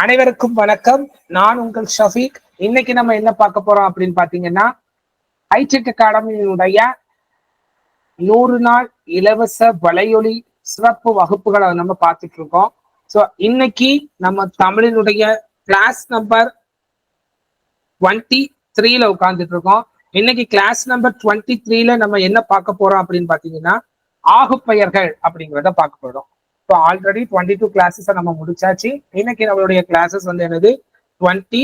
அனைவருக்கும் வணக்கம். நான் உங்கள் ஷஃபீக். இன்னைக்கு நம்ம என்ன பார்க்க போறோம் அப்படின்னு பாத்தீங்கன்னா ஐடெக் அகாடமியினுடைய நூறு நாள் இலவச வலையொலி சிறப்பு வகுப்புகளை நம்ம பார்த்துட்டு இருக்கோம். ஸோ இன்னைக்கு நம்ம தமிழினுடைய கிளாஸ் நம்பர் டுவெண்ட்டி த்ரீல உட்கார்ந்துட்டு இருக்கோம். இன்னைக்கு கிளாஸ் நம்பர் டுவெண்ட்டி த்ரீல நம்ம என்ன பார்க்க போறோம் அப்படின்னு பாத்தீங்கன்னா ஆகுப்பெயர்கள் அப்படிங்கிறத பார்க்க போறோம். இப்போ ஆல்ரெடி டுவெண்ட்டி டூ கிளாஸஸை நம்ம முடிச்சாச்சு. இன்னைக்கு நம்மளுடைய கிளாஸஸ் வந்து என்னது? டுவெண்ட்டி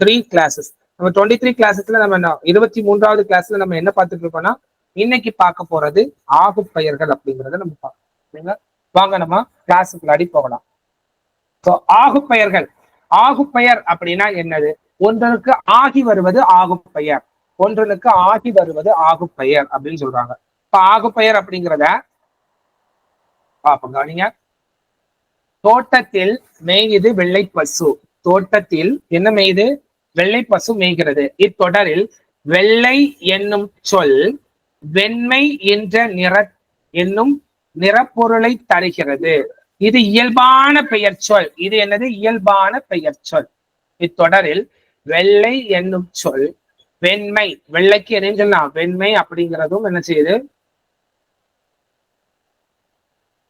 த்ரீ கிளாஸஸ் நம்ம டுவெண்ட்டி த்ரீ கிளாஸஸ்ல நம்ம என்ன இருபத்தி மூன்றாவது கிளாஸ்ல நம்ம என்ன பார்த்துட்டு இருக்கோம்னா இன்னைக்கு பார்க்க போறது ஆகுப்பெயர்கள் அப்படிங்கறத நம்ம பார்க்கணும். சரிங்களா? வாங்க நம்ம கிளாஸுக்குள்ளாடி போகலாம். ஸோ ஆகுப்பெயர்கள் ஆகுப்பெயர் அப்படின்னா என்னது? ஒன்றனுக்கு ஆகி வருவது ஆகுப்பெயர் ஒன்றனுக்கு ஆகி வருவது ஆகுப்பெயர் அப்படின்னு சொல்றாங்க. இப்ப ஆகுப்பெயர் அப்படிங்கிறத பாப்போம் கவனிங்க. தோட்டத்தில் மேயுது வெள்ளை பசு. தோட்டத்தில் என்ன மேய்து வெள்ளை பசு மேய்கிறது. இத்தொடரில் வெள்ளை என்னும் சொல் வெண்மை என்ற நிற என்னும் நிறப்பொருளை தருகிறது. இது இயல்பான பெயர் சொல். இது என்னது? இயல்பான பெயர் சொல். இத்தொடரில் வெள்ளை என்னும் சொல் வெண்மை. வெள்ளைக்கு என்னன்னு சொல்லலாம். வெண்மை அப்படிங்கிறதும் என்ன செய்யுது?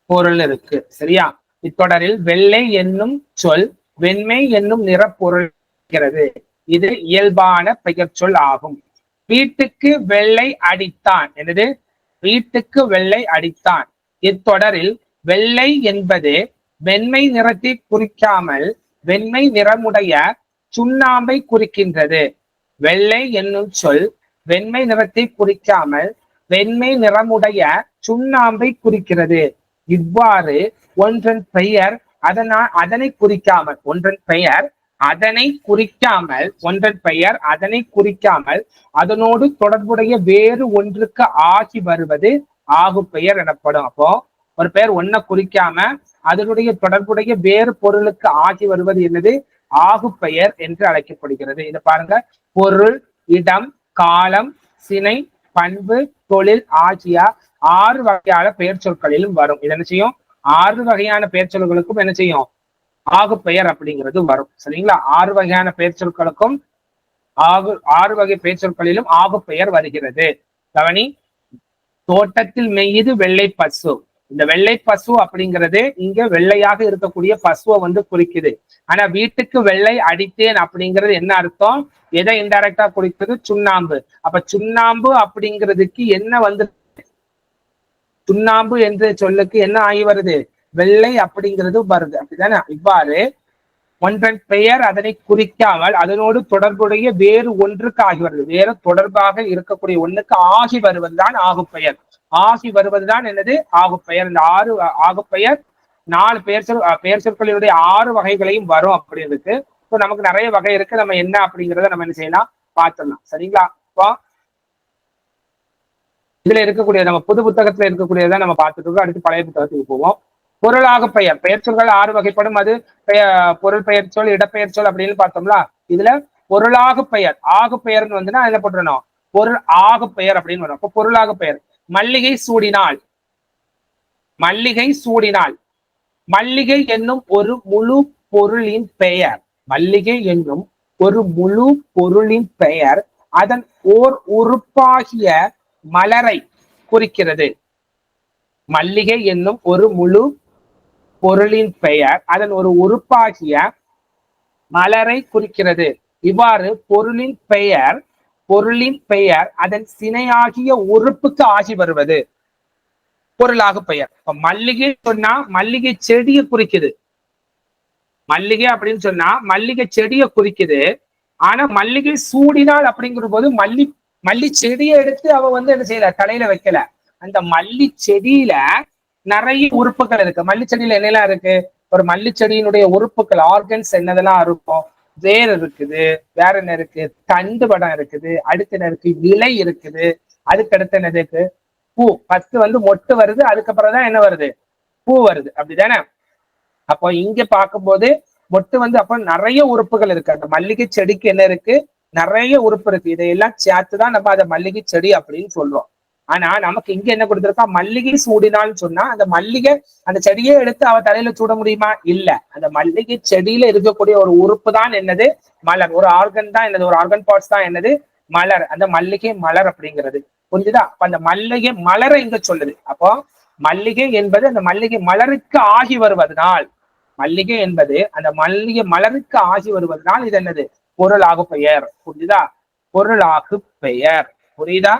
பொருள் இருக்கு. சரியா? இத்தொடரில் வெள்ளை என்னும் சொல் வெண்மை என்னும் நிறப்பொருள் இருக்கிறது. இது இயல்பான பெயர் சொல் ஆகும். வீட்டுக்கு வெள்ளை அடித்தான். என்னது? வீட்டுக்கு வெள்ளை அடித்தான். இத்தொடரில் வெள்ளை என்பது வெண்மை நிறத்தை குறிக்காமல் வெண்மை நிறமுடைய சுண்ணாம்பை குறிக்கின்றது. வெள்ளை என்னும் சொல் வெண்மை நிறத்தை குறிக்காமல் வெண்மை நிறமுடைய சுண்ணாம்பை குறிக்கிறது. இவ்வாறு ஒன்றன் பெயர் அதனால் அதனை குறிக்காமல் ஒன்றன் பெயர் அதனை குறிக்காமல் ஒன்றன் பெயர் அதனை குறிக்காமல் அதனோடு தொடர்புடைய வேறு ஒன்றுக்கு ஆகி வருவது ஆகு பெயர் எனப்படும். அப்போ ஒரு பெயர் ஒன்ன குறிக்காம அதனுடைய தொடர்புடைய வேறு பொருளுக்கு ஆகி வருவது என்னது? ஆகு பெயர் என்று அழைக்கப்படுகிறது. இது பாருங்க. பொருள் இடம் காலம் சினை பண்பு தொழில் ஆகிய ஆறு வகையான பெயர் சொற்களிலும் வரும். இது என்ன செய்யும்? ஆறு வகையான பெயர் சொற்களுக்கும் என்ன செய்யும்? ஆகு பெயர் அப்படிங்கிறது வரும். சரிங்களா? ஆறு வகையான பெயர் சொற்களுக்கும் ஆகு ஆறு வகை பெயர் சொற்களிலும் ஆகு பெயர் வருகிறது. கவனி தோட்டத்தில் மெய்யுது வெள்ளை பசு. இந்த வெள்ளை பசு அப்படிங்கிறது இங்க வெள்ளையாக இருக்கக்கூடிய பசுவை வந்து குறிக்குது. ஆனா வீட்டுக்கு வெள்ளை அடித்தேன் அப்படிங்கிறது என்ன அர்த்தம்? எதை இன்டைரக்டா குறிக்கிறது சுண்ணாம்பு. அப்ப சுண்ணாம்பு அப்படிங்கிறதுக்கு என்ன வந்து சுண்ணாம்பு என்ற சொல்லுக்கு என்ன ஆகி வருது? வெள்ளை அப்படிங்கிறது வருது. அப்படிதானே? இவ்வாறு ஒன்றன் பெயர் அதனை குறிக்காமல் அதனோடு தொடர்புடைய வேறு ஒன்றுக்கு ஆகி வருது. வேறு தொடர்பாக இருக்கக்கூடிய ஒண்ணுக்கு ஆகி வருவதுதான் ஆகுப்பெயர். ஆகி வருவதுதான் என்னது? ஆகுப்பெயர். இந்த ஆறு ஆகுப்பெயர் நாலு பெயர் சொல் பெயர் சொற்களினுடைய ஆறு வகைகளையும் வரும் அப்படிங்கிறதுக்கு ஸோ நமக்கு நிறைய வகை இருக்கு. நம்ம என்ன அப்படிங்கிறத நம்ம என்ன செய்யலாம்? பார்த்துடலாம். சரிங்களா? இப்போ இதுல இருக்கக்கூடிய நம்ம புது புத்தகத்துல இருக்கக்கூடியதை நம்ம பார்த்துட்டு இருக்கோம். அடுத்து பழைய புத்தகத்துக்கு போவோம். பொருளாக பெயர். பெயர் சொல்கள் ஆறு வகைப்படும். அது பெயர் பொருள் பெயர் சொல் இடப்பெயர் சொல் அப்படின்னு பார்த்தோம்ல இதுல பொருளாக பெயர். ஆகு பெயர்னு வந்துன்னா என்ன போட்டுறணும். பொருள் ஆகு பெயர் அப்படின்னு வரும். அப்போ பொருளாக பெயர். மல்லிகை சூடினாள் மல்லிகை சூடினாள் மல்லிகை என்னும் ஒரு முழு பொருளின் பெயர். மல்லிகை என்னும் ஒரு முழு பொருளின் பெயர். அதன் ஓர் உறுப்பாகிய மலரை குறிக்கிறது. மல்லிகை என்னும் ஒரு முழு பொருளின் பெயர் அதன் ஒரு உறுப்பாகிய மலரை குறிக்கிறது. இவ்வாறு பொருளின் பெயர் பொருளின் பெயர் அதன் சினையாகிய உறுப்புக்கு ஆகி வருவது. பொருளாக பெயர். இப்ப மல்லிகை சொன்னா மல்லிகை செடியை குறிக்குது. மல்லிகை அப்படின்னு சொன்னா மல்லிகை செடியை குறிக்குது. ஆனா மல்லிகை சூடினால் அப்படிங்கிற போது மல்லி மல்லி செடியை எடுத்து அவ வந்து என்ன செய்யல? தலையில வைக்கல. அந்த மல்லி செடியில நிறைய உறுப்புகள் இருக்கு. மல்லி செடியில என்னெல்லாம் இருக்கு? ஒரு மல்லி செடியினுடைய உறுப்புகள் ஆர்கன்ஸ் என்னதெல்லாம் இருக்கும்? வேர் இருக்குது வேற என்ன இருக்கு? தண்டு படம் இருக்குது அடுத்து என்ன இருக்கு? இலை இருக்குது. அதுக்கு அடுத்து என்ன இருக்கு? பூ. பத்து வந்து மொட்டு வருது அதுக்கப்புறம் தான் என்ன வருது? பூ வருது. அப்படிதானே? அப்போ இங்க பார்க்கும்போது மொட்டு வந்து அப்ப நிறைய உறுப்புகள் இருக்கு. அந்த மல்லிகை செடிக்கு என்ன இருக்கு? நிறைய உறுப்பு இருக்கு. இதையெல்லாம் சேர்த்து தான் நம்ம அதை மல்லிகை செடி அப்படின்னு சொல்றோம். ஆனா நமக்கு இங்க என்ன கொடுத்துருக்கா? மல்லிகை சூடினான்னு சொன்னா அந்த மல்லிகை அந்த செடியை எடுத்து அவ தலையில சூட முடியுமா? இல்ல. அந்த மல்லிகை செடியில இருக்கக்கூடிய ஒரு உறுப்பு தான் என்னது? மலர். ஒரு ஆர்கன் தான் என்னது? ஒரு ஆர்கன் பார்ட்ஸ் தான் என்னது? மலர். அந்த மல்லிகை மலர் அப்படிங்கிறது. புரிஞ்சுதா? அப்ப அந்த மல்லிகை மலரை இங்க சொல்லுது. அப்போ மல்லிகை என்பது அந்த மல்லிகை மலருக்கு ஆகி வருவதனால் மல்லிகை என்பது அந்த மல்லிகை மலருக்கு ஆகி வருவதனால் இது என்னது? பொருளாகு பெயர். புரியுதா பொருளாகு பெயர். புரியுதா?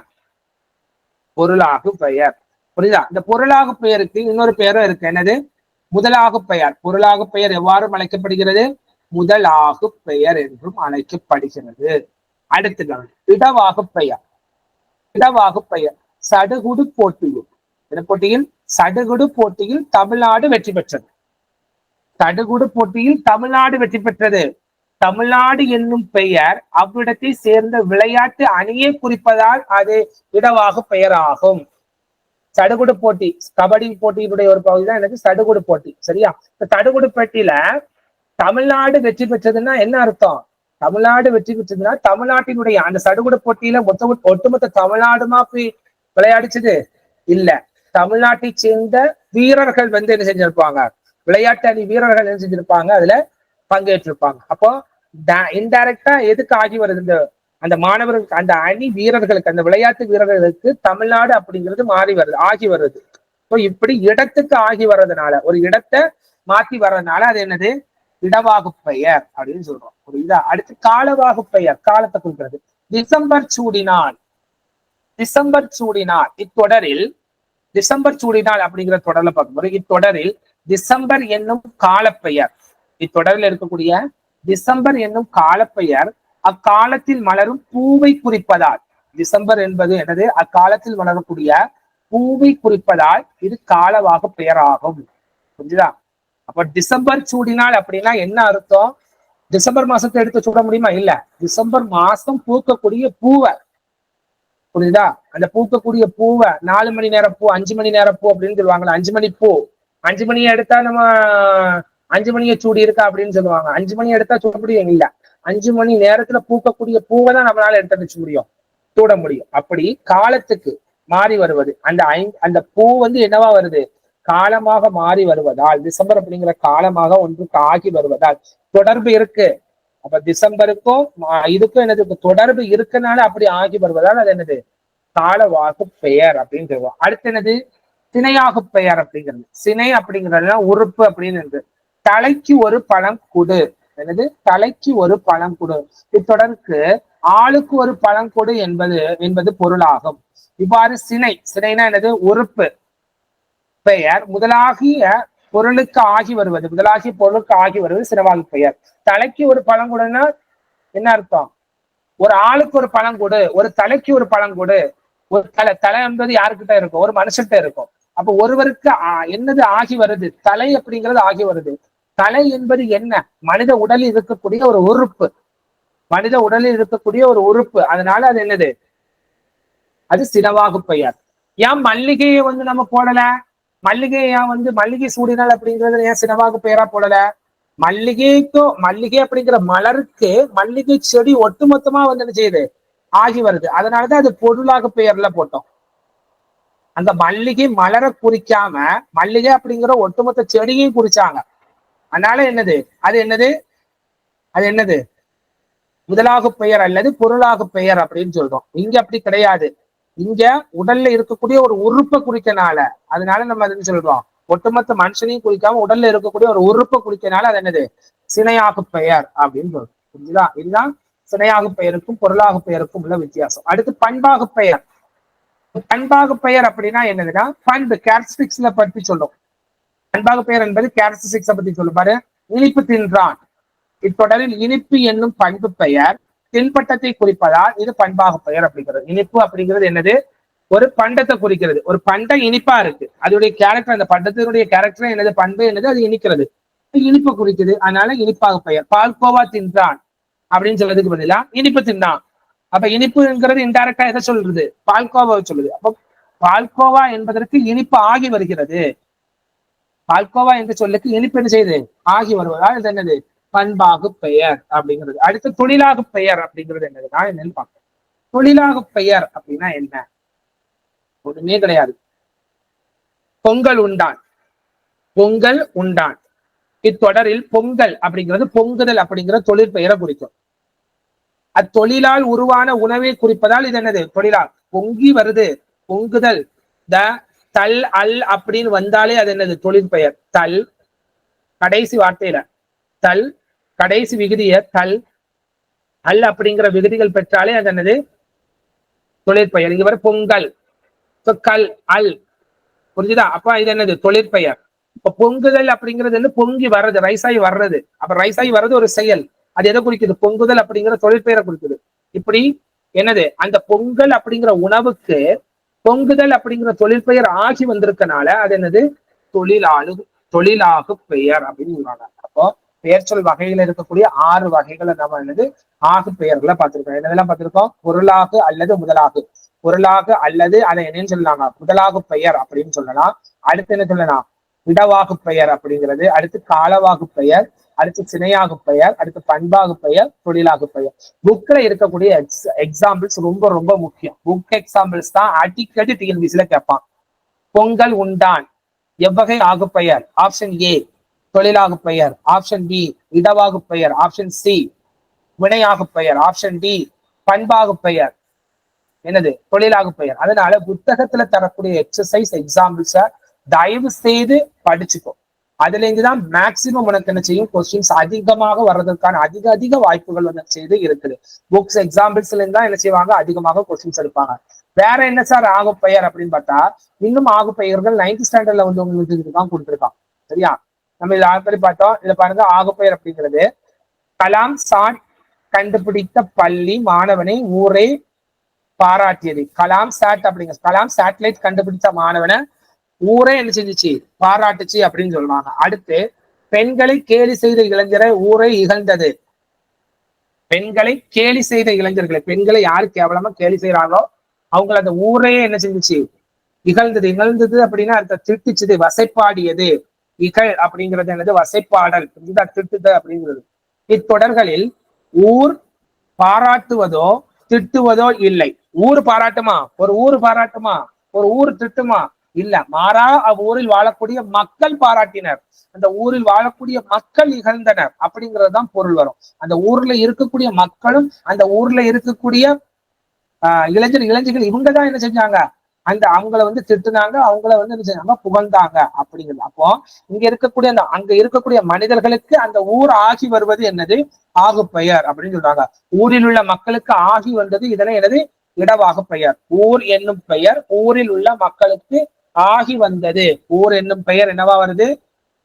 பொருளாகு பெயர். புரியுதா? இந்த பொருளாகு பெயருக்கு இன்னொரு பெயரும் இருக்கு. என்னது? முதலாகு பெயர். பொருளாகு பெயர் எவ்வாறு அழைக்கப்படுகிறது? முதலாகு பெயர் என்றும் அழைக்கப்படுகிறது. அடுத்து இடவாகு பெயர். இடவாகு பெயர். சடுகுடு போட்டியில். இந்த போட்டியில்? சடுகுடு போட்டியில் தமிழ்நாடு வெற்றி பெற்றது. சடுகுடு போட்டியில் தமிழ்நாடு வெற்றி பெற்றது. தமிழ்நாடு என்னும் பெயர் அவ்விடத்தை சேர்ந்த விளையாட்டு அணியை குறிப்பதால் அது இடவாக பெயர் ஆகும் சடுகுடு போட்டி கபடி போட்டியினுடைய ஒரு பகுதி தான் எனக்கு சடுகுடு போட்டி சரியா? இந்த சடுகுடு போட்டியில தமிழ்நாடு வெற்றி பெற்றதுன்னா என்ன அர்த்தம்? தமிழ்நாடு வெற்றி பெற்றதுன்னா தமிழ்நாட்டினுடைய அந்த சடுகுடு போட்டியில மொத்த ஒட்டுமொத்த தமிழ்நாடுமா போய் விளையாடிச்சது? இல்ல. தமிழ்நாட்டை சேர்ந்த வீரர்கள் வந்து என்ன செஞ்சிருப்பாங்க? விளையாட்டு அணி வீரர்கள் என்ன செஞ்சிருப்பாங்க? அதுல பங்கேற்றிருப்பாங்க. அப்போ இன்டைரக்டா எதுக்கு ஆகி வருது? இந்த அந்த மாணவர்களுக்கு அந்த அணி வீரர்களுக்கு அந்த விளையாட்டு வீரர்களுக்கு தமிழ்நாடு அப்படிங்கிறது மாறி வருது ஆகி வருது. ஸோ இப்படி இடத்துக்கு ஆகி வர்றதுனால ஒரு இடத்தை மாத்தி வர்றதுனால அது என்னது? இடவாகு பெயர் அப்படின்னு சொல்றோம். புரியுதா? அடுத்து காலவாகு பெயர் காலத்தை குறிக்கிறது. டிசம்பர் சூடினால் டிசம்பர் சூடினால் இத்தொடரில் டிசம்பர் சூடினால் அப்படிங்கிற தொடர்ல பார்க்கும்போது இத்தொடரில் டிசம்பர் என்னும் காலப்பெயர் இத்தொடரில் இருக்கக்கூடிய டிசம்பர் என்னும் காலப்பெயர் அக்காலத்தில் மலரும் பூவை குறிப்பதால். டிசம்பர் என்பது என்னது? அக்காலத்தில் மலரக்கூடிய பூவை குறிப்பதால் இது காலவாக பெயராகும். புரிஞ்சுதா? அப்ப டிசம்பர் சூடினால் அப்படின்னா என்ன அர்த்தம்? டிசம்பர் மாசத்தை எடுத்து சூட முடியுமா? இல்ல. டிசம்பர் மாசம் பூக்கக்கூடிய பூவை. புரியுதா அந்த பூக்கக்கூடிய பூவை நாலு மணி நேர பூ அஞ்சு மணி நேர பூ அப்படின்னு சொல்லுவாங்களா அஞ்சு மணி பூ. அஞ்சு மணியை எடுத்தா நம்ம அஞ்சு மணியை சூடி இருக்கா அப்படின்னு சொல்லுவாங்க. அஞ்சு மணி எடுத்தா சூட முடியும்? இல்ல. அஞ்சு மணி நேரத்துல பூக்கக்கூடிய பூவை தான் நம்மளால எடுத்து வச்சு முடியும். சூட முடியும். அப்படி காலத்துக்கு மாறி வருவது. அந்த ஐ அந்த பூ வந்து என்னவா வருது? காலமாக மாறி வருவதால் டிசம்பர் அப்படிங்கிற காலமாக ஒன்று ஆகி வருவதால் தொடர்பு இருக்கு. அப்ப டிசம்பருக்கும் இதுக்கும் என்னது? தொடர்பு இருக்கனால அப்படி ஆகி வருவதால் அது என்னது? காலவாகு பெயர் அப்படின்னு சொல்லுவோம். அடுத்து என்னது? சினையாகு பெயர் அப்படிங்கிறது. சினை அப்படிங்கிறதுனா உறுப்பு அப்படின்னு தலைக்கு ஒரு பழம் கொடு. எனது தலைக்கு ஒரு பழம் கொடு. இத்தொடருக்கு ஆளுக்கு ஒரு பழம் கொடு என்பது என்பது பொருளாகும். இவ்வாறு சினை சினைனா எனது உறுப்பு. பெயர். முதலாகிய பொருளுக்கு ஆகி வருவது. முதலாகிய பொருளுக்கு ஆகி வருவது சிறவாகு பெயர். தலைக்கு ஒரு பழம் கொடுன்னா என்ன அர்த்தம்? ஒரு ஆளுக்கு ஒரு பழம் கொடு. ஒரு தலைக்கு ஒரு பழம் கொடு. ஒரு தலை தலை என்பது யாருக்கிட்ட இருக்கும்? ஒரு மனுஷன்கிட்ட இருக்கும். அப்ப ஒருவருக்கு என்னது ஆகி வருது? தலை அப்படிங்கிறது ஆகி வருது. தலை என்பது என்ன? மனித உடலில் இருக்கக்கூடிய ஒரு உறுப்பு. மனித உடலில் இருக்கக்கூடிய ஒரு உறுப்பு. அதனால அது என்னது? அது சினவாகு பெயர். ஏன் மல்லிகையை வந்து நம்ம போடல? மல்லிகை ஏன் வந்து மல்லிகை சூடினால் அப்படிங்கிறது ஏன் சினவாகு பெயரா போடல? மல்லிகைக்கும் மல்லிகை அப்படிங்கிற மலருக்கு மல்லிகை செடி ஒட்டுமொத்தமா வந்து என்ன செய்யுது? ஆகி வருது. அதனாலதான் அது பொருளாக பெயர்ல போட்டோம். அந்த மல்லிகை மலரை குறிக்காம மல்லிகை அப்படிங்கிற ஒட்டுமொத்த செடியையும் குறிச்சாங்க. அதனால என்னது? அது என்னது? அது என்னது? முதலாக பெயர் அல்லது பொருளாக பெயர் அப்படின்னு சொல்றோம். இங்க அப்படி கிடையாது. இங்க உடல்ல இருக்கக்கூடிய ஒரு உறுப்பை குறிக்கனால அதனால நம்ம அது சொல்றோம்? ஒட்டுமொத்த மனுஷனையும் குறிக்காம உடல்ல இருக்கக்கூடிய ஒரு உறுப்பை குறிக்கனால அது என்னது? சினையாக பெயர் அப்படின்னு சொல்றோம். புரிஞ்சுதா? இதுதான் சினையாக பெயருக்கும் பொருளாக பெயருக்கும் உள்ள வித்தியாசம். அடுத்து பண்பாக பெயர். பண்பாக பெயர் அப்படின்னா என்னதுன்னா பண்பு கேரக்டரிஸ்டிக்ஸ்ல பற்றி சொல்லும் அன்பாக பெயர் என்பது கேரக்டரிஸ்டிக்ஸ பத்தி சொல்லுவாரு இனிப்பு தின்றான். இத்தொடரில் இனிப்பு என்னும் பண்பு பெயர் தென்பட்டத்தை குறிப்பதால் இது பண்பாக பெயர் அப்படிங்கிறது. இனிப்பு அப்படிங்கிறது என்னது? ஒரு பண்டத்தை குறிக்கிறது. ஒரு பண்டம் இனிப்பா இருக்கு. அதோடைய கேரக்டர் அந்த பண்டத்தினுடைய கேரக்டர் என்னது? பண்பு என்னது? அது இனிக்கிறது. இனிப்பு குறிக்குது. அதனால இனிப்பாக பெயர். பால்கோவா தின்றான் அப்படின்னு சொல்றதுக்கு பதிலா இனிப்பு தின்றான். அப்ப இனிப்புங்கிறது இன்டைரக்டா எதை சொல்றது பால்கோவாவை சொல்லுது. அப்போ பால்கோவா என்பதற்கு இனிப்பு ஆகி வருகிறது. பால்கோவா என்ற சொல்லுக்கு இனிப்பு என்ன செய்யுது ஆகி வருவதால் இது என்னது? பண்பாகு பெயர் அப்படிங்கிறது. அடுத்து தொழிலாகு பெயர் அப்படிங்கிறது என்னதுன்னா என்னன்னு பார்க்கணும் தொழிலாகு பெயர் அப்படின்னா என்ன? ஒண்ணுமே கிடையாது. பொங்கல் உண்டான். பொங்கல் உண்டான். இத்தொடரில் பொங்கல் அப்படிங்கிறது பொங்குதல் அப்படிங்கிற தொழிற்பெயரை குறிக்கும். அத்தொழிலால் உருவான உணவை குறிப்பதால் இது என்னது? தொழிலால் பொங்கி வருது. பொங்குதல் த தல் அல் அப்படின்னு வந்தாலே அது என்னது? தொழிற்பெயர் தல் கடைசி வார்த்தையில. தல் கடைசி விகுதிய தல். அல் அப்படிங்கிற விகுதிகள் பெற்றாலே அது என்னது? தொழிற்பெயர் இவர் பொங்கல். கல் அல். புரிஞ்சுதா? அப்ப இது என்னது? தொழிற்பெயர் இப்ப பொங்குதல் அப்படிங்கிறது வந்து பொங்கி வர்றது ரைஸாகி வர்றது. அப்ப ஆகி வர்றது ஒரு செயல். அது எதை குறிக்குது? பொங்குதல் அப்படிங்கிற தொழிற்பெயரை குறிக்குது. இப்படி என்னது? அந்த பொங்கல் அப்படிங்கிற உணவுக்கு பொங்குதல் அப்படிங்கிற தொழிற்பெயர் ஆகி வந்திருக்கனால அது என்னது? தொழிலாளு தொழிலாகு பெயர் அப்படின்னு சொல்றாங்க. அப்போ பெயர் சொல் வகையில இருக்கக்கூடிய ஆறு வகைகளை நம்ம என்னது? ஆகு பெயர்களை பார்த்திருக்கோம். என்னதெல்லாம் பார்த்திருக்கோம்? பொருளாகு அல்லது முதலாகு. பொருளாக அல்லது அதை என்னன்னு சொல்லலாங்க முதலாகு பெயர் அப்படின்னு சொல்லலாம். அடுத்து என்ன சொல்லலாம்? இடவாகு பெயர் அப்படிங்கிறது. அடுத்து காலவாகு பெயர். அடுத்து சினையாக பெயர் அடுத்து பண்பாக பெயர் தொழிலாக பெயர். புக்ல இருக்கக்கூடிய எக்ஸ் எக்ஸாம்பிள்ஸ் ரொம்ப ரொம்ப முக்கியம். புக் எக்ஸாம்பிள்ஸ் தான் அடிக்கடி டிஎன்பிசில கேட்பான். பொங்கல் உண்டான். எவ்வகை ஆகு பெயர்? ஆப்ஷன் ஏ தொழிலாக பெயர். ஆப்ஷன் பி இடவாகு பெயர். ஆப்ஷன் சி வினையாக பெயர். ஆப்ஷன் டி பண்பாகு பெயர். என்னது? தொழிலாகு பெயர். அதனால புத்தகத்துல தரக்கூடிய எக்ஸசைஸ் எக்ஸாம்பிள்ஸ தயவு செய்து படிச்சுக்கோ. அதுல இருந்து தான் மேக்சிமம் உனக்கு என்ன செய்யும்? கொஸ்டின்ஸ் அதிகமாக வர்றதுக்கான அதிக அதிக வாய்ப்புகள் வந்து செய்து இருக்குது. புக்ஸ் எக்ஸாம்பிள்ஸ்ல இருந்து தான் என்ன செய்வாங்க? அதிகமாக கொஸ்டின்ஸ் எடுப்பாங்க. வேற என்ன சார் ஆகு பெயர் அப்படின்னு பார்த்தா இன்னும் ஆகு பெயர்கள் நைன்த் ஸ்டாண்டர்ட்ல வந்து உங்களுக்கு இதுதான் கொடுத்துருக்கான் சரியா? நம்ம இதை ஆல்ரெடி பார்த்தோம். இதுல பாருங்க ஆகு பெயர் அப்படிங்கிறது. கலாம் சாட் கண்டுபிடித்த பள்ளி மாணவனை ஊரே பாராட்டியது. கலாம் சாட் அப்படிங்க கலாம் சேட்டலைட் கண்டுபிடித்த மாணவனை ஊரே என்ன செஞ்சுச்சு? பாராட்டுச்சு அப்படின்னு சொல்லுவாங்க. அடுத்து பெண்களை கேலி செய்த இளைஞரை ஊரே இகழ்ந்தது. பெண்களை கேலி செய்த இளைஞர்களை பெண்களை யாரு கேவலமா கேலி செய்யறாங்களோ அவங்கள அந்த ஊரே என்ன செஞ்சுச்சு? இகழ்ந்தது. இகழ்ந்தது அப்படின்னா அடுத்த திட்டுச்சுது வசைப்பாடியது. இகழ் அப்படிங்கிறது என்னது? வசைப்பாடல். இதுதான் திட்டுது அப்படிங்கிறது. இத்தொடர்களில் ஊர் பாராட்டுவதோ திட்டுவதோ இல்லை. ஊர் பாராட்டுமா? ஒரு ஊர் பாராட்டுமா? ஒரு ஊர் திட்டுமா இல்ல. மாறா அவ்வூரில் வாழக்கூடிய மக்கள் பாராட்டினர். அந்த ஊரில் வாழக்கூடிய மக்கள் இகழ்ந்தனர். அப்படிங்கறதுதான் பொருள் வரும். அந்த ஊர்ல இருக்கக்கூடிய மக்களும் அந்த ஊர்ல இருக்கக்கூடிய ஆஹ் இளைஞர் இளைஞர்கள் இவங்க தான் என்ன செஞ்சாங்க? அந்த அவங்கள வந்து திட்டுனாங்க அவங்கள வந்து என்ன செஞ்சாங்க? புகழ்ந்தாங்க. அப்படிங்கிறது. அப்போ இங்க இருக்கக்கூடிய அந்த அங்க இருக்கக்கூடிய மனிதர்களுக்கு அந்த ஊர் ஆகி வருவது என்னது? ஆகு பெயர் அப்படின்னு சொல்றாங்க. ஊரில் உள்ள மக்களுக்கு ஆகி வந்தது இதனை எனது இடவாக பெயர். ஊர் என்னும் பெயர். ஊரில் உள்ள மக்களுக்கு ஆகி வந்தது. ஊர் என்னும் பெயர் என்னவா வருது?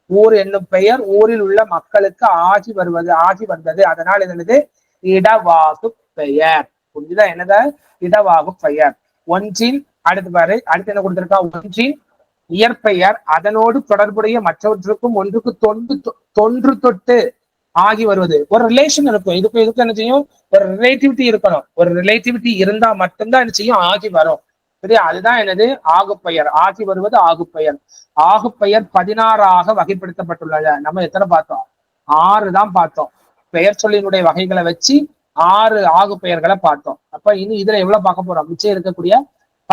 ஊர் என்னும் பெயர் ஊரில் உள்ள மக்களுக்கு ஆகி வருவது ஆகி வந்தது. அதனால் என்னது? இடவாகு பெயர். புரிஞ்சுதா? என்னது? இடவாகு பெயர். ஒன்றின் அடுத்து பாரு அடுத்து என்ன கொடுத்திருக்கா? ஒன்றின் இயற்பெயர். அதனோடு தொடர்புடைய மற்றவற்றுக்கும் ஒன்றுக்கு தொன்று தொன்று தொட்டு ஆகி வருவது. ஒரு ரிலேஷன் இருக்கும். இதுக்கு இதுக்கு என்ன செய்யும்? ஒரு ரிலேட்டிவிட்டி இருக்கணும். ஒரு ரிலேட்டிவிட்டி இருந்தா மட்டும்தான் என்ன செய்யும்? ஆகி வரும். சரியா அதுதான் என்னது? ஆகுப்பெயர். ஆகி வருவது ஆகுப்பெயர். ஆகுப்பெயர் பதினாறாக வகைப்படுத்தப்பட்டுள்ளது நம்ம எத்தனை பார்த்தோம்? ஆறு தான் பார்த்தோம். பெயர் சொல்லினுடைய வகைகளை வச்சு ஆறு ஆகு பெயர்களை பார்த்தோம். அப்ப இனி இதுல எவ்வளவு பார்க்க போறோம்? மிச்சம் இருக்கக்கூடிய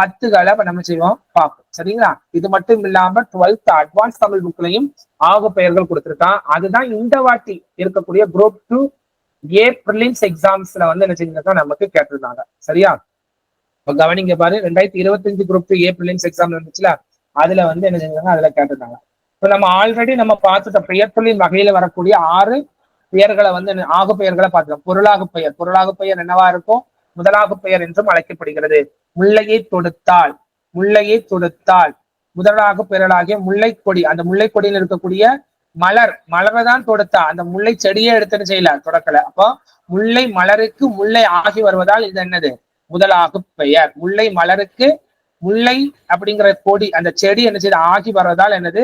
பத்துகளை இப்ப நம்ம செய்வோம். பார்ப்போம். சரிங்களா? இது மட்டும் இல்லாம டுவெல்த் அட்வான்ஸ் தமிழ் புக்லையும் ஆகு பெயர்கள் கொடுத்திருக்கான். அதுதான் இந்த வாட்டி இருக்கக்கூடிய குரூப் டூ ஏ ப்ரிலிம்ஸ் எக்ஸாம்ஸ்ல வந்து என்ன செஞ்சிருக்கா நமக்கு கேட்டிருந்தாங்க. சரியா? கவனிங்க பாரு ரெண்டாயிரத்தி இருபத்தஞ்சு குரூப் டூ ஏ எக்ஸாம் இருந்துச்சுல அதுல வந்து என்ன செஞ்சாங்க? அதுல கேட்டிருந்தாங்க. இப்ப நம்ம ஆல்ரெடி நம்ம பார்த்துட்டோம் பெயர் தொழில் வகையில வரக்கூடிய ஆறு பெயர்களை வந்து என்ன- ஆகு பெயர்களை பார்த்துட்டோம் பொருளாக பெயர். பொருளாக பெயர் என்னவா இருக்கும்? முதலாக பெயர் என்றும் அழைக்கப்படுகிறது. முல்லையை தொடுத்தால் முல்லையை தொடுத்தால் முதலாக பெயர்களாகிய முல்லை கொடி அந்த முல்லை கொடியில் இருக்கக்கூடிய மலர் மலரை தான் தொடுத்தா. அந்த முல்லை செடியே எடுத்துன்னு செய்யல தொடக்கல. அப்போ முல்லை மலருக்கு முல்லை ஆகி வருவதால் இது என்னது? முதலாகு பெயர் முல்லை மலருக்கு முல்லை அப்படிங்கிற கொடி அந்த செடி என்ன செய்யுது ஆகி வர்றதால் என்னது?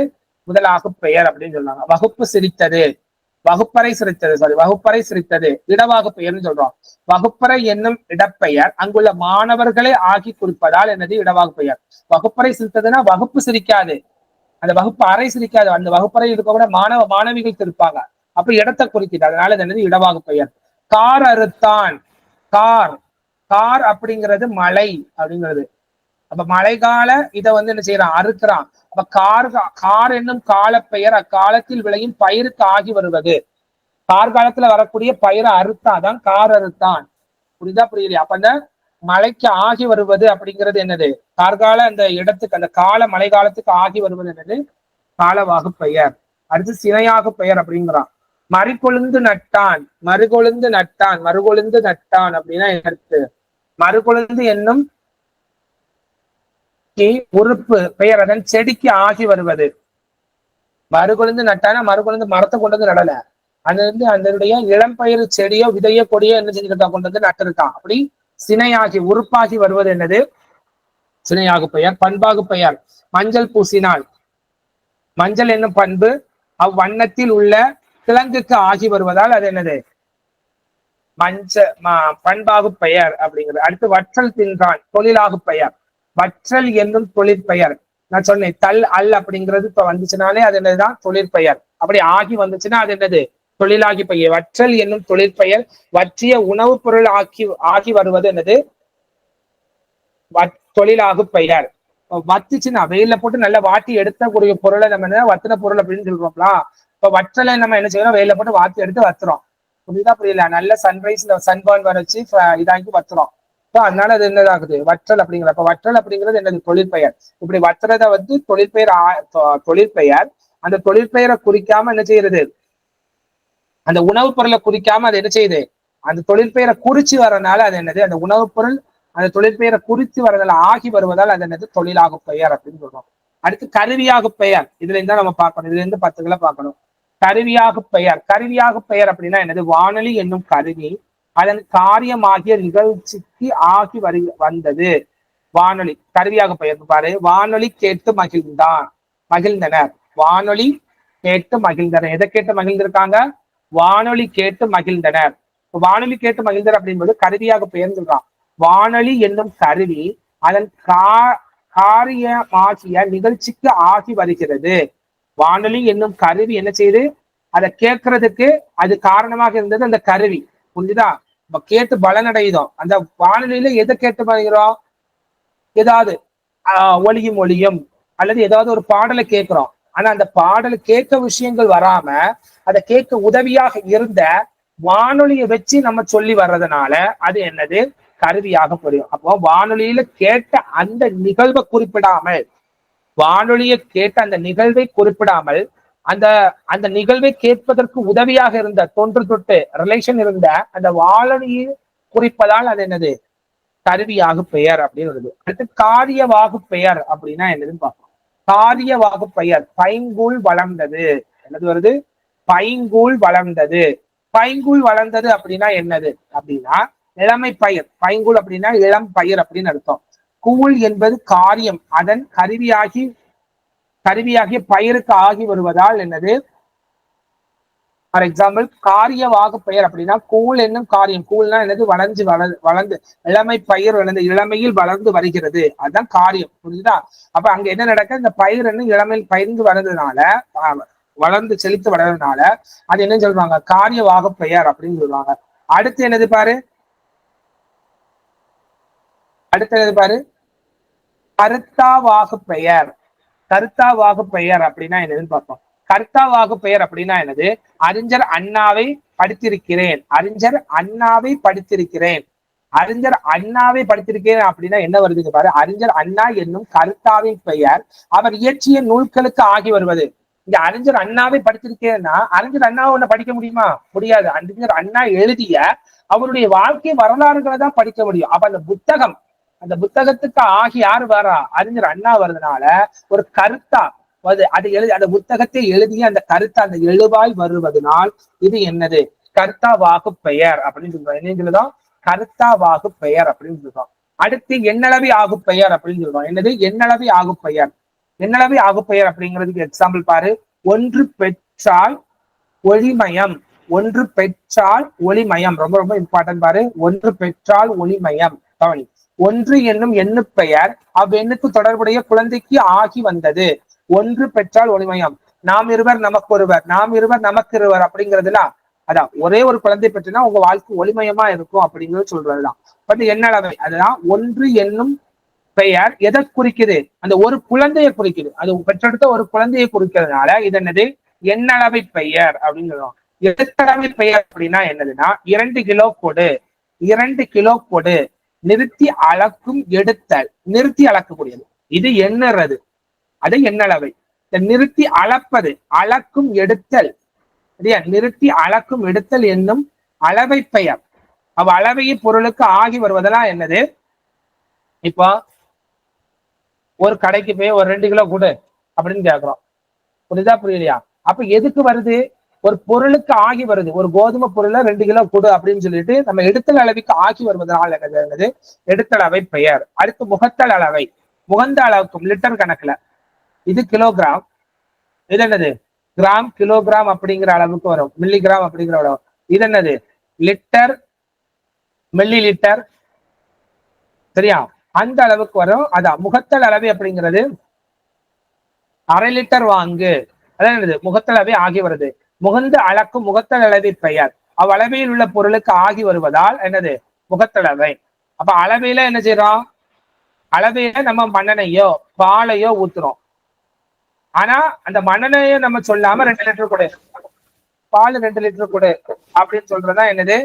முதலாகு பெயர் அப்படின்னு சொல்றாங்க. வகுப்பு சிரித்தது. வகுப்பறை சிரித்தது சாரி வகுப்பறை சிரித்தது. இடவாகு பெயர்னு சொல்றோம். வகுப்பறை என்னும் இடப்பெயர் அங்குள்ள மாணவர்களை ஆகி குறிப்பதால் என்னது? இடவாகு பெயர். வகுப்பறை சிரித்ததுன்னா வகுப்பு சிரிக்காது. அந்த வகுப்பு அறை சிரிக்காது. அந்த வகுப்பறை இருக்கக்கூட மாணவ மாணவிகள் சிரிப்பாங்க அப்ப இடத்தை குறிக்குது அதனால என்னது? இடவாகு பெயர். கார் அறுத்தான். கார். கார் அப்படிங்கிறது மலை அப்படிங்கிறது. அப்ப மழைக்கால இதை வந்து என்ன செய்யறான்? அறுக்கிறான். அப்ப கார் கார் என்னும் கால பெயர் அக்காலத்தில் விளையும் பயிருக்கு ஆகி வருவது. கார்காலத்துல வரக்கூடிய பயிரை அறுத்தாதான் கார் அறுத்தான். புரியுதா புரியலையா? அப்ப அந்த மழைக்கு ஆகி வருவது அப்படிங்கிறது என்னது? கார்கால அந்த இடத்துக்கு அந்த கால மழை காலத்துக்கு ஆகி வருவது என்னது? காலவாகு பெயர். அடுத்து சினையாக பெயர் அப்படிங்கிறான். மறுகொழுந்து நட்டான். மறுகொழுந்து நட்டான். மறுகொழுந்து நட்டான் அப்படின்னா எடுத்து மறுகொழுந்து என்னும் உறுப்பு பெயர் அதன் செடிக்கு ஆகி வருவது. மறுகொழுந்து நட்டானா மறுகொழுந்து மரத்தை கொண்டு வந்து நடல. அது வந்து அதனுடைய இளம்பயிறு செடியோ விதையோ கொடியோ என்ன செஞ்சுக்கிட்டா கொண்டு வந்து நட்டிருக்கான் அப்படி சினையாகி உறுப்பாகி வருவது என்னது? சினையாகு பெயர் பண்பாகு பெயர். மஞ்சள் பூசினால். மஞ்சள் என்னும் பண்பு அவ்வண்ணத்தில் உள்ள கிழங்குக்கு ஆகி வருவதால் அது என்னது? மஞ்ச பண்பாகு பெயர் அப்படிங்கிறது அடுத்து வற்றல் தின்றான் தொழிலாகு பெயர். வற்றல் என்னும் தொழிற்பெயர் நான் சொன்னேன் தல் அல் அப்படிங்கிறது இப்ப வந்துச்சுனாலே அது என்னதுதான்? தொழிற்பெயர் அப்படி ஆகி வந்துச்சுன்னா அது என்னது? தொழிலாகி பெயர் வற்றல் என்னும் தொழிற்பெயர் வற்றிய உணவுப் பொருள் ஆக்கி ஆகி வருவது என்னது? தொழிலாகு பெயர். வத்துச்சுன்னா வெயில போட்டு நல்லா வாட்டி எடுத்தக்கூடிய பொருளை நம்ம என்ன வத்தின பொருள் அப்படின்னு சொல்றோம்லாம் இப்ப வற்றலை நம்ம என்ன செய்யறோம்? வெயில போட்டு வாட்டி எடுத்து வத்துறோம். புரியுதா? புரியல. நல்ல சன்ரைஸ்ல சன்பர்ன் வர வச்சு இதாக்கி வத்துறோம். அதனால அது என்னதாகுது? வற்றல் அப்படிங்கிற அப்ப வற்றல் அப்படிங்கிறது என்னது? தொழிற்பெயர். இப்படி வத்துறத வந்து தொழிற்பெயர் தொழிற்பெயர். அந்த தொழிற்பெயரை குறிக்காம என்ன செய்யறது? அந்த உணவுப் பொருளை குறிக்காம அது என்ன செய்யுது? அந்த தொழிற்பெயரை குறிச்சு வரனால அது என்னது? அந்த உணவுப் பொருள் அந்த தொழிற்பெயரை குறித்து வரதால் ஆகி வருவதால் அது என்னது? தொழிலாக பெயர் அப்படின்னு சொல்றோம். அடுத்து கருவியாக பெயர். இதுல இருந்தா நம்ம பார்க்கணும். இதுல இருந்து பத்துக்களை பார்க்கணும். கருவியாக பெயர். கருவியாக பெயர் அப்படின்னா என்னது? வானொலி என்னும் கருவி அதன் காரியமாகிய நிகழ்ச்சிக்கு ஆகி வரு வந்தது. வானொலி கருவியாக பெயர். பாரு வானொலி கேட்டு மகிழ்ந்தான் மகிழ்ந்தனர். வானொலி கேட்டு மகிழ்ந்தனர். எதை கேட்டு மகிழ்ந்திருக்காங்க? வானொலி கேட்டு மகிழ்ந்தனர். வானொலி கேட்டு மகிழ்ந்தர் அப்படின்போது கருவியாக பெயர் வானொலி என்னும் கருவி அதன் கா காரியமாகிய நிகழ்ச்சிக்கு ஆகி வருகிறது. வானொலி என்னும் கருவி என்ன செய்யுது அதை கேட்கறதுக்கு அது காரணமாக இருந்தது அந்த கருவி. புரிஞ்சுதா? நம்ம கேட்டு பலனடையுதோம் அந்த வானொலியில எதை கேட்டு பண்ணுகிறோம் ஏதாவது ஆஹ் ஒளியும் ஒளியும் அல்லது ஏதாவது ஒரு பாடலை கேட்கிறோம். ஆனா அந்த பாடல் கேட்க விஷயங்கள் வராம அதை கேட்க உதவியாக இருந்த வானொலியை வச்சு நம்ம சொல்லி வர்றதுனால அது என்னது? கருவியாக புரியும். அப்போ வானொலியில கேட்ட அந்த நிகழ்வை குறிப்பிடாமல் வானொலியை கேட்ட அந்த நிகழ்வை குறிப்பிடாமல் அந்த அந்த நிகழ்வை கேட்பதற்கு உதவியாக இருந்த தொன்று தொட்டு ரிலேஷன் இருந்த அந்த வானொலியை குறிப்பதால் அது என்னது? கருவியாக பெயர் அப்படின்னு வருது. அடுத்து காரியவாகு பெயர் அப்படின்னா என்னதுன்னு பார்ப்போம். காரியவாகு பெயர். பைங்கூழ் வளர்ந்தது. என்னது வருது? பைங்கூழ் வளர்ந்தது. பைங்கூழ் வளர்ந்தது அப்படின்னா என்னது? அப்படின்னா இளமை பயிர். பைங்கூழ் அப்படின்னா இளம் பயிர் அப்படின்னு அர்த்தம். கூழ் என்பது காரியம். அதன் கருவியாகி கருவியாகிய பயிருக்கு ஆகி வருவதால் என்னது? ஃபார் எக்ஸாம்பிள் காரியவாக பெயர் அப்படின்னா கூழ் என்னும் காரியம். கூழ்னா என்னது? வளர்ந்து வளர் வளர்ந்து இளமை பயிர் வளர்ந்து இளமையில் வளர்ந்து வருகிறது. அதுதான் காரியம். புரியுதா அப்ப அங்க என்ன நடக்க இந்த பயிர் என்ன இளமையில் பயிர்ந்து வர்றதுனால வளர்ந்து செழித்து வளர்றதுனால அது என்ன சொல்றாங்க காரியவாக பெயர் அப்படின்னு சொல்லுவாங்க. அடுத்து என்னது பாரு? அடுத்து என்னது பாரு? கருத்தாவாகு பெயர். கருத்தாவாகு பெயர் அப்படின்னா என்னதுன்னு பார்ப்போம். கர்த்தாவாகு பெயர் அப்படின்னா என்னது? அறிஞர் அண்ணாவை படித்திருக்கிறேன். அறிஞர் அண்ணாவை படித்திருக்கிறேன். அறிஞர் அண்ணாவை படித்திருக்கிறேன் அப்படின்னா என்ன வருதுங்க பாரு? அறிஞர் அண்ணா என்னும் கருத்தாவின் பெயர் அவர் இயற்றிய நூல்களுக்கு ஆகி வருவது. இங்க அறிஞர் அண்ணாவை படித்திருக்கேன்னா அறிஞர் அண்ணாவை ஒண்ணு படிக்க முடியுமா? முடியாது. அறிஞர் அண்ணா எழுதிய அவருடைய வாழ்க்கை வரலாறுகளை தான் படிக்க முடியும். அப்ப அந்த புத்தகம் அந்த புத்தகத்துக்கு ஆகி யாரு வரா? அறிஞர் அண்ணா வர்றதுனால ஒரு கருத்தா அது அது எழுதி அந்த புத்தகத்தை எழுதிய அந்த கருத்து அந்த எழுவாய் வருவதனால் இது என்னது? கர்த்தா வாகு பெயர் அப்படின்னு சொல்றோம் என்ன சொல்லுதான் கர்த்தா வாகு பெயர் அப்படின்னு சொல்றோம் அடுத்து எண்ணளவி ஆகு பெயர் அப்படின்னு சொல்றோம் என்னது? எண்ணளவி ஆகு பெயர். எண்ணளவி ஆகு பெயர் அப்படிங்கிறதுக்கு எக்ஸாம்பிள் பாரு. ஒன்று பெற்றால் ஒளிமயம். ஒன்று பெற்றால் ஒளிமயம். ரொம்ப ரொம்ப இம்பார்ட்டன்ட் பாரு. ஒன்று பெற்றால் ஒளிமயம். கவனி. ஒன்று என்னும் எண்ணு பெயர் அவ்வெண்ணுக்கு தொடர்புடைய குழந்தைக்கு ஆகி வந்தது. ஒன்று பெற்றால் ஒளிமயம் நாம் இருவர் நமக்கு ஒருவர் நாம் இருவர் நமக்கு இருவர் அப்படிங்கிறதுலாம் அதான் ஒரே ஒரு குழந்தை பெற்றுனா உங்க வாழ்க்கை ஒளிமயமா இருக்கும் அப்படிங்கிறது சொல்றதுதான். பட் என்ன அளவை அதுதான் ஒன்று என்னும் பெயர் எதை குறிக்குது? அந்த ஒரு குழந்தையை குறிக்குது. அது பெற்றெடுத்த ஒரு குழந்தையை குறிக்கிறதுனால இது என்னது? எண்ணளவை பெயர் அப்படின்னு சொல்லுவோம் எழுத்தளவை பெயர் அப்படின்னா என்னதுன்னா இரண்டு கிலோ கொடு. இரண்டு கிலோ கொடு. நிறுத்தி அளக்கும் எடுத்தல் நிறுத்தி அளக்கக்கூடியது. இது எண்ணறது. அது எண்ணளவை. நிறுத்தி அளப்பது அளக்கும் எடுத்தல். சரியா? நிறுத்தி அளக்கும் எடுத்தல் என்னும் அளவை பெயர். அவ் அளவையை பொருளுக்கு ஆகி வருவதெல்லாம் என்னது? இப்போ ஒரு கடைக்கு போய் ஒரு ரெண்டு கிலோ கொடு அப்படின்னு கேக்குறோம். புரியுதா புரியலையா? அப்ப எதுக்கு வருது? ஒரு பொருளுக்கு ஆகி வருது. ஒரு கோதுமை பொருளை ரெண்டு கிலோ கொடு அப்படின்னு சொல்லிட்டு நம்ம எடுத்தல் அளவுக்கு ஆகி வருவதனால் என்னது? எடுத்தளவை பெயர். அடுத்து முகத்தல் அளவை. முகந்த அளவுக்கும் லிட்டர் கணக்குல. இது கிலோகிராம். இது என்னது? கிராம் கிலோகிராம் அப்படிங்கிற அளவுக்கு வரும். மில்லிகிராம் அப்படிங்கிற அளவு. இது என்னது? லிட்டர் மில்லி லிட்டர் சரியா? அந்த அளவுக்கு வரும். அதான் முகத்தல் அளவை அப்படிங்கிறது அரை லிட்டர் வாங்கு. அதான் என்னது? முகத்தளவை ஆகி வருது. முகந்து அளக்கும் முகத்தல் பெயர். அவ்வளவையில் உள்ள பொருளுக்கு ஆகி வருவதால் என்னது? முகத்தளவை அப்ப அளவையில என்ன செய்யறோம் அளவையில நம்ம மண்ணனையோ பாலையோ ஊத்துறோம். ஆனா அந்த மண்ணனையோ நம்ம சொல்லாம ரெண்டு லிட்டர் கொடு. பால் ரெண்டு லிட்டர் கொடு அப்படின்னு சொல்றதா என்னது?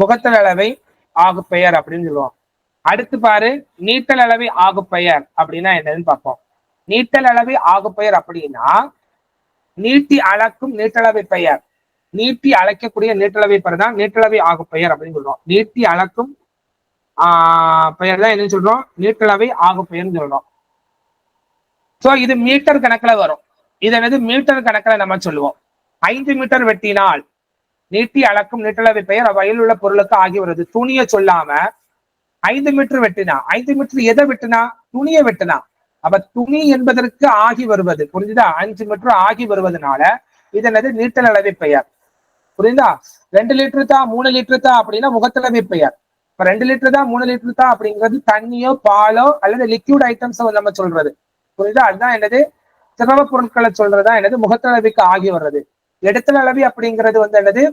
முகத்தல் அளவை ஆகு பெயர் அப்படின்னு சொல்லுவோம். அடுத்து பாரு நீத்தல் அளவை ஆகு பெயர் அப்படின்னா என்னதுன்னு பார்ப்போம். நீட்டல் அளவை ஆகு பெயர் அப்படின்னா நீட்டி அளக்கும் நீட்டளவை பெயர். நீட்டி அழைக்கக்கூடிய நீட்டளவை பெயர் தான் நீட்டளவை ஆகு பெயர் அப்படின்னு சொல்றோம். நீட்டி அளக்கும் ஆஹ் பெயர் தான் என்னன்னு சொல்றோம்? நீட்டளவை ஆகு பெயர்னு சொல்றோம். சோ இது மீட்டர் கணக்குல வரும். இது என்னது? மீட்டர் கணக்குல நம்ம சொல்லுவோம். ஐந்து மீட்டர் வெட்டினால் நீட்டி அளக்கும் நீட்டளவை பெயர் வயலில் உள்ள பொருளுக்கு ஆகி வருது. துணியை சொல்லாம ஐந்து மீட்டர் வெட்டினா ஐந்து மீட்டர் எதை வெட்டினா? துணியை வெட்டினா. அப்ப துணி என்பதற்கு ஆகி வருவது. புரிஞ்சுதா? அஞ்சு மீட்டர் ஆகி வருவதனால இது என்னது? நீட்டல் அளவை பெயர். புரியுதா? ரெண்டு லிட்டர் தான் மூணு லிட்டர் தான் அப்படின்னா முகத்தளவை பெயர். இப்ப ரெண்டு லிட்டர் தான் மூணு லிட்டர் தான் அப்படிங்கிறது தண்ணியோ பாலோ அல்லது லிக்யூட் ஐட்டம்ஸ் நம்ம சொல்றது. புரியுதா? அதுதான் என்னது? திரவ பொருட்களை சொல்றதா என்னது? முகத்தளவைக்கு ஆகி வர்றது. எடுத்தல் அளவி அப்படிங்கிறது வந்து என்னது?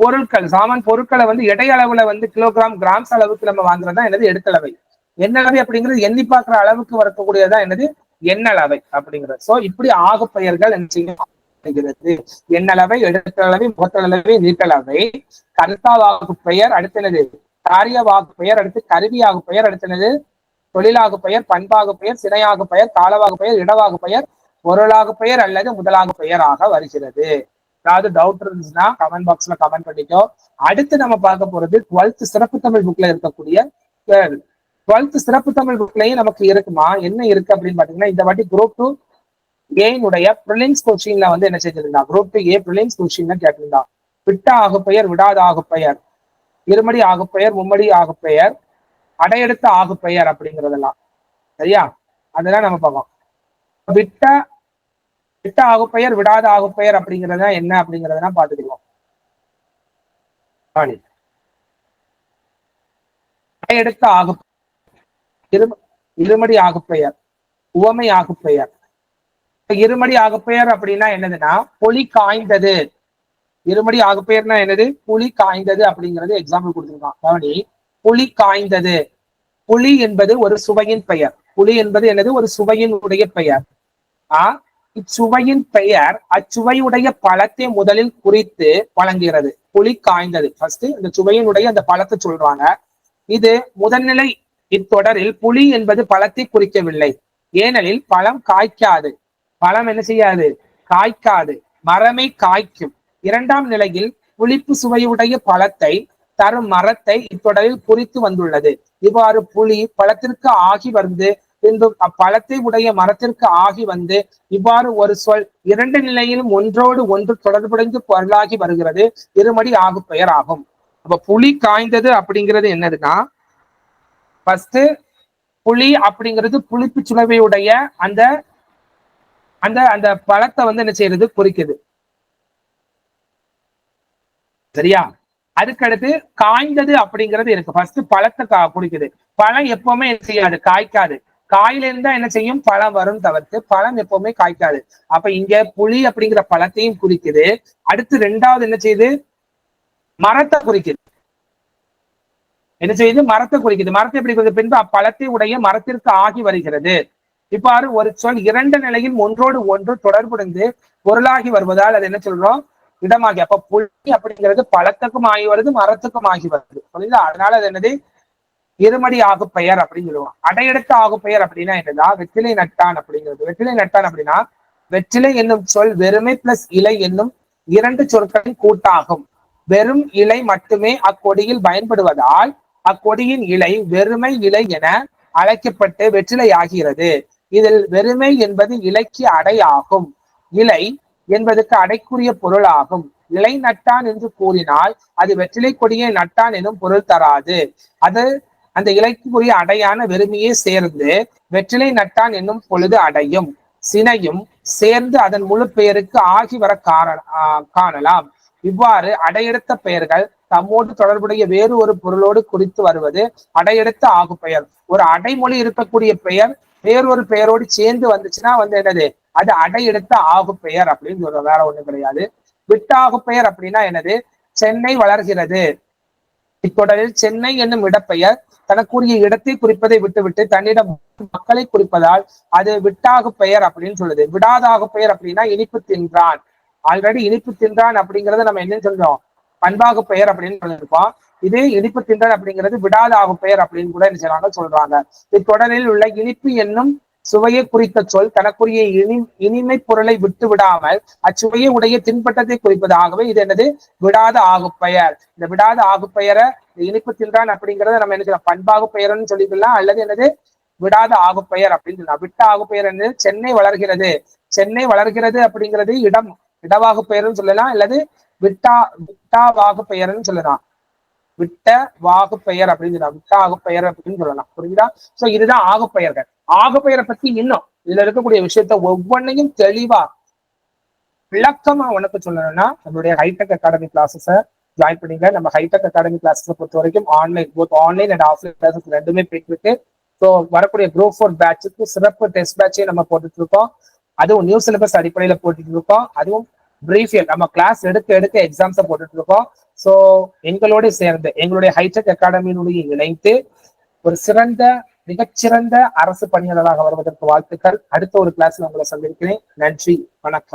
பொருட்கள். சாமான் பொருட்களை வந்து எடை அளவுல வந்து கிலோகிராம் கிராம்ஸ் அளவுக்கு நம்ம வாங்குறதா என்னது? எடுத்தளவை எண்ணளவை அப்படிங்கிறது எண்ணி பார்க்கிற அளவுக்கு வரக்கூடியதா என்னது? எண்ணளவை அப்படிங்கிறது. சோ இப்படி ஆக பெயர்கள் என்ன செய்யப்படுகிறது எண்ணளவை எழுத்தளவை முகத்தளவை நீட்டளவை கருத்தாவாகு பெயர் அடுத்தனது காரியவாகு பெயர் அடுத்து கருவியாக பெயர் அடுத்தனது தொழிலாக பெயர் பண்பாக பெயர் சினையாகு பெயர் காலவாக பெயர் இடவாக பெயர் பொருளாக பெயர் அல்லது முதலாக பெயராக வருகிறது. ஏதாவது டவுட் இருந்துச்சுன்னா கமெண்ட் பாக்ஸ்ல கமெண்ட் பண்ணிக்கோ. அடுத்து நம்ம பார்க்க போறது டுவெல்த் சிறப்பு தமிழ் புக்ல இருக்கக்கூடிய டுவெல்த் சிறப்பு தமிழ் புக்லயும் நமக்கு இருக்குமா? என்ன இருக்கு அப்படின்னு பாத்தீங்கன்னா இந்த வாட்டி குரூப் டூ ஏனுடைய ப்ரிலிம்ஸ் கொஸ்டின்ல வந்து என்ன செஞ்சிருந்தா? குரூப் டூ ஏ ப்ரிலிம்ஸ் கொஸ்டின்ல கேட்டிருந்தா. விட்ட ஆகு விடாத ஆகுப்பெயர். இருமடி ஆகு பெயர் மும்மடி ஆகுப்பெயர் அடையெடுத்த ஆகு பெயர் சரியா? அதெல்லாம் நம்ம பார்ப்போம். விட்ட விட்ட ஆகு விடாத ஆகு பெயர் என்ன அப்படிங்கறதெல்லாம் பார்த்துக்கலாம். ஆணி. அடையெடுத்த ஆகு இரு இருமடி ஆகு பெயர். உவமை ஆகு பெயர். இருமடி ஆகப்பெயர் அப்படின்னா என்னதுன்னா புலி காய்ந்தது. இருமடி ஆகப்பெயர்னா என்னது? புலி காய்ந்தது அப்படிங்கிறது எக்ஸாம்பிள் கொடுத்துருக்கான். கவனி. புலி காய்ந்தது. புலி என்பது ஒரு சுவையின் பெயர். புலி என்பது என்னது? ஒரு சுவையின் உடைய பெயர். ஆ? இச்சுவையின் பெயர் அச்சுவையுடைய பழத்தை முதலில் குறித்து வழங்குகிறது. புலி காய்ந்தது. ஃபர்ஸ்ட் இந்த சுவையினுடைய அந்த பழத்தை சொல்றாங்க. இது முதல்நிலை இத்தொடரில் புலி என்பது பழத்தை குறிக்கவில்லை. ஏனெனில் பழம் காய்க்காது. பழம் என்ன செய்யாது? காய்க்காது. மரமே காய்க்கும். இரண்டாம் நிலையில் புளிப்பு சுவையுடைய பழத்தை தரும் மரத்தை இத்தொடரில் குறித்து வந்துள்ளது. இவ்வாறு புலி பழத்திற்கு ஆகி வந்து பின்பு அப்பழத்தை உடைய மரத்திற்கு ஆகி வந்து இவ்வாறு ஒரு சொல் இரண்டு நிலையிலும் ஒன்றோடு ஒன்று தொடர்புடைந்து பொருளாகி வருகிறது. இருமடி ஆகு பெயர் ஆகும். அப்ப புலி காய்ந்தது அப்படிங்கிறது என்னதுன்னா ஃபர்ஸ்ட் புளி அப்படிங்கிறது புளிப்பு சுவையுடைய அந்த அந்த அந்த பழத்தை வந்து என்ன செய்யறது குறிக்குது சரியா? அதுக்கடுத்து காய்ந்தது அப்படிங்கிறது இருக்கு. ஃபர்ஸ்ட் பழத்தை கா குடிக்குது. பழம் எப்பவுமே என்ன செய்யாது? காய்க்காது. காயில இருந்தா என்ன செய்யும்? பழம் வரும் தவிர்த்து பழம் எப்பவுமே காய்க்காது. அப்ப இங்க புளி அப்படிங்கிற பழத்தையும் குறிக்குது அடுத்து ரெண்டாவது என்ன செய்யுது? மரத்தை குறிக்குது என்ன செய்யுது? மரத்தை குறிக்குது. மரத்தை எப்படி குறிக்குது? பின்பு அப்பழத்தை உடைய மரத்திற்கு ஆகி வருகிறது. இவ்வாறு ஒரு சொல் இரண்டு நிலையில் ஒன்றோடு ஒன்று தொடர்புடைந்து பொருளாகி வருவதால் அது என்ன சொல்றோம்? இடமாகி. அப்ப புள்ளி அப்படிங்கிறது பழத்துக்கும் ஆகி வருது மரத்துக்கும் ஆகி வருது. புரியுதா? அதனால அது என்னது? இருமடி ஆகு பெயர் அப்படின்னு சொல்லுவோம். அடையெடுத்த ஆகு பெயர் அப்படின்னா என்னதா? வெற்றிலை நட்டான் அப்படிங்கிறது. வெற்றிலை நட்டான் அப்படின்னா வெற்றிலை என்னும் சொல் வெறுமை பிளஸ் இலை என்னும் இரண்டு சொற்களின் கூட்டாகும். வெறும் இலை மட்டுமே அக்கொடியில் பயன்படுவதால் அக்கொடியின் இலை வெறுமை இலை என அழைக்கப்பட்டு வெற்றிலை ஆகிறது இதில் வெறுமை என்பது இலைக்கு அடையாகும். இலை என்பதற்கு அடைக்குரிய பொருள் ஆகும் இலை நட்டான் என்று கூறினால் அது வெற்றிலை கொடியை நட்டான் எனும் பொருள் தராது. அது அந்த இலைக்குரிய அடையான வெறுமையே சேர்ந்து வெற்றிலை நட்டான் என்னும் பொழுது அடையும். சினையும் சேர்ந்து அதன் முழு பெயருக்கு ஆகி வர காரண காணலாம். இவ்வாறு அடையெடுத்த பெயர்கள் தம்மோடு தொடர்புடைய வேறு ஒரு பொருளோடு குறித்து வருவது அடையெடுத்த ஆகு பெயர் ஒரு அடைமொழி இருக்கக்கூடிய பெயர் வேறொரு பெயரோடு சேர்ந்து வந்துச்சுன்னா வந்து என்னது? அது அடையெடுத்த ஆகு பெயர் அப்படின்னு சொல்ற வேற ஒண்ணும் கிடையாது. விட்டாகு பெயர் அப்படின்னா என்னது? சென்னை வளர்கிறது. இத்தொடரில் சென்னை என்னும் இடப்பெயர் தனக்குரிய இடத்தை குறிப்பதை விட்டுவிட்டு தன்னிடம் மக்களை குறிப்பதால் அது விட்டாகு பெயர் அப்படின்னு சொல்லுது. விடாதாக பெயர் அப்படின்னா இனிப்பு தின்றான். ஆல்ரெடி இனிப்பு தின்றான் அப்படிங்கறத நம்ம என்னன்னு சொல்றோம்? பண்பாகு பெயர் அப்படின்னு சொல்லியிருப்போம் இதே இனிப்பு தின்றல் அப்படிங்கிறது விடாத ஆகும் பெயர் அப்படின்னு கூட என்ன செய்றாங்க சொல்றாங்க. இத்தொடரில் உள்ள இனிப்பு என்னும் சுவையை குறித்த சொல் தனக்குரிய இனி இனிமை பொருளை விட்டு விடாமல் அச்சுவையை உடைய தின்பட்டத்தை குறிப்பதாகவே இது என்னது? விடாத ஆகுப்பெயர் பெயர். இந்த விடாத ஆகுப்பெயரை பெயரை இனிப்பு தின்றான் அப்படிங்கிறத நம்ம என்ன செய்யலாம் பண்பாகு பெயர்னு சொல்லிக்கலாம் அல்லது என்னது? விடாத ஆகுப்பெயர் பெயர் அப்படின்னு சொல்லலாம் விட்ட ஆகுப்பெயர் பெயர் என்னது? சென்னை வளர்கிறது. சென்னை வளர்கிறது அப்படிங்கிறது இடம். இடவாகு பெயர்னு சொல்லலாம் அல்லது விட்டா விட்டா வாகு பெயர்னு சொல்லலாம். விட்ட வாகு பெயர் அப்படின்னு சொல்லலாம். விட்ட ஆகு பெயர் அப்படின்னு சொல்லலாம். புரியுதா சோ இதுதான் ஆகு பெயர்கள். ஆகு பெயரை பத்தி இன்னும் இதுல இருக்கக்கூடிய விஷயத்த ஒவ்வொன்றையும் தெளிவா விளக்கமா உனக்கு சொல்லணும்னா நம்மளுடைய ஹைடெக் அகாடமி கிளாஸஸ ஜாயின் பண்ணிங்க. நம்ம ஹைடெக் அகாடமி கிளாஸஸ் பொறுத்த வரைக்கும் online both online and offline classes ரெண்டுமே போயிட்டு இருக்கு ஸோ வரக்கூடிய குரூப் ஃபோர் பேட்சுக்கு சிறப்பு டெஸ்ட் பேட்சே நம்ம போட்டுட்டு இருக்கோம். அதுவும் நியூ சிலபஸ் அடிப்படையில போட்டுட்டு இருக்கோம். அதுவும் பிரீஃபியல் நம்ம கிளாஸ் எடுக்க எடுக்க எக்ஸாம்ஸை போட்டுட்டு இருக்கோம் ஸோ எங்களோட சேர்ந்து எங்களுடைய ஹைடெக் அகாடமியினுடைய இணைந்து ஒரு சிறந்த மிகச்சிறந்த அரசு பணியாளராக வருவதற்கு வாழ்த்துக்கள். அடுத்த ஒரு கிளாஸ்ல உங்களை சந்திக்கிறேன். நன்றி வணக்கம்.